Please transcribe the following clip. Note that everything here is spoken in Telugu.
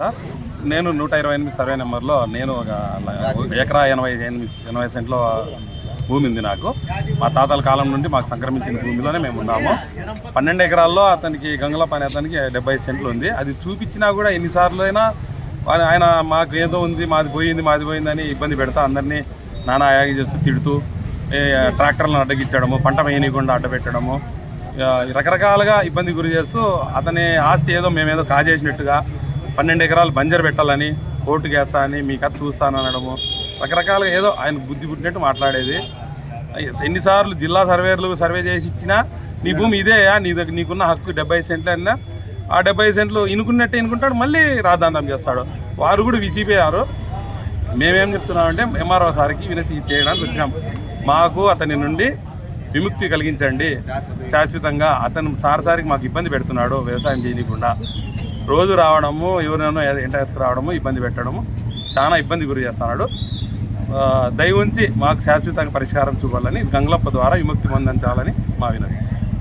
సార్? నేను నూట ఇరవై ఎనిమిది సర్వే నెంబర్లో నేను ఒక ఎకరా ఎనభై ఎనిమిది ఎనభై సెంట్లో భూమి ఉంది నాకు. మా తాతల కాలం నుండి మాకు సంక్రమించిన భూమిలోనే మేము ఉన్నాము. పన్నెండు ఎకరాల్లో అతనికి గంగల పని అతనికి డెబ్బై సెంట్లు ఉంది. అది చూపించినా కూడా ఎన్నిసార్లు అయినా ఆయన మాకు ఏదో ఉంది మాది పోయింది మాది పోయిందని ఇబ్బంది పెడతా అందరినీ నానా యాగి చేస్తూ తిడుతూ ట్రాక్టర్లను అడ్డగించడము పంట వేయనీయకుండా అడ్డపెట్టడము రకరకాలుగా ఇబ్బంది గురి చేస్తూ అతని ఆస్తి ఏదో మేమేదో కాజేసినట్టుగా పన్నెండు ఎకరాలు బంజర్ పెట్టాలని కోర్టు కేసా అని మీ కథ చూస్తాను అనడము. రకరకాలుగా ఏదో ఆయన బుద్ధి పుట్టినట్టు మాట్లాడేది. ఎన్నిసార్లు జిల్లా సర్వేర్లు సర్వే చేసి ఇచ్చినా నీ భూమి ఇదేయా నీ దగ్గర నీకున్న హక్కు డెబ్బై సెంట్లు అన్నా ఆ డెబ్బై సెంట్లు ఇనుకున్నట్టే ఇనుకుంటాడు మళ్ళీ రాద్ధాంతం చేస్తాడు. వారు కూడా విసిపోయారు మేమేం చెప్తున్నామంటే ఎంఆర్ఓ సార్కి వినతి చేయడానికి వచ్చినాం. మాకు అతని నుండి విముక్తి కలిగించండి. శాశ్వతంగా అతను సార్ సారికి మాకు ఇబ్బంది పెడుతున్నాడు వ్యవసాయం చేయకుండా రోజు రావడము ఎవరినైనా ఇంటర్వ్యూస్కి రావడము ఇబ్బంది పెట్టడము చాలా ఇబ్బంది గురి చేస్తున్నాడు. దయ ఉంచి మాకు శాశ్వతంగా పరిష్కారం చూపాలని గంగలప్ప ద్వారా విముక్తి పొందించాలని మా వినతి